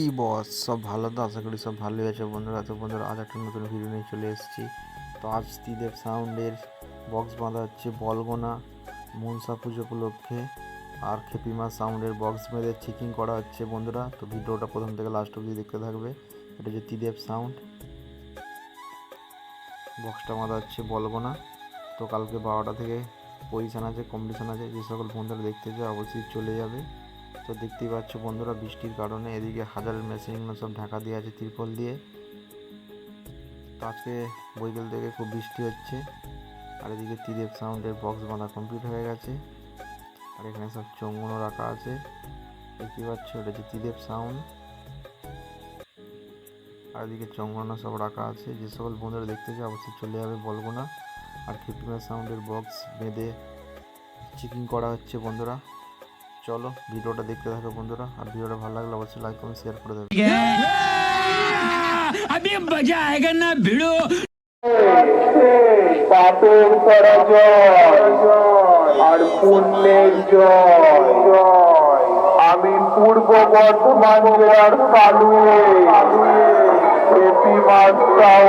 কি বস সব ভালো তো, আশা করি সব ভালোই আছে বন্ধুরা। তো বন্ধুরা, আজ একটা নতুন ভিডিও নিয়ে চলে এসেছি। তো আজ ত্রিদেব সাউন্ডের বক্স বাঁধা হচ্ছে বলগোনা, মনসা পুজো উপলক্ষে। আর খেপিমা সাউন্ডের বক্স বেঁধে চেকিং করা হচ্ছে বন্ধুরা। তো ভিডিওটা প্রথম থেকে লাস্ট অবধি দেখতে থাকবে। এটা হচ্ছে ত্রিদেব সাউন্ড বক্সটা বাঁধা হচ্ছে বলগোনা। তো কালকে বারোটা থেকে পজিশান আছে কম্পিটিশান আছে, যে সকল বন্ধুরা দেখতে চায় অবশ্যই চলে যাবে। তো দেখতেই পাচ্ছ বন্ধুরা, বৃষ্টির কারণে এদিকে হাজারের মেশিনগুলো সব ঢাকা দিয়ে আছে তিরপল দিয়ে। তো আজকে বৈকাল থেকে খুব বৃষ্টি হচ্ছে, আর এদিকে ত্রিদেব সাউন্ডের বক্স বাঁধা কমপ্লিট হয়ে গেছে, আর এখানে সব চঙ্গুনো রাখা আছে। দেখতেই পাচ্ছ এটা হচ্ছে ত্রিদেব সাউন্ড। আর এদিকে চঙ্গনা সব রাখা আছে, যে সকল বন্ধুরা দেখতে চায় অবশ্যই চলে যাবে বলব না আর খেপিমা সাউন্ডের বক্স বেঁধে চেকিং করা হচ্ছে বন্ধুরা। চলো ভিডিওটা দেখতে থাকো বন্ধুরা আর ভিডিওটা ভালো লাগলে অবশ্যই লাইক কমেন্ট শেয়ার করে দেবে अभी मजा आएगा ना भिड़ो পাপের পরাজয় আর পুণ্যের জয় আমি পূর্ব বর্ধমান জেলার কালুয়ে এপি মাস্টার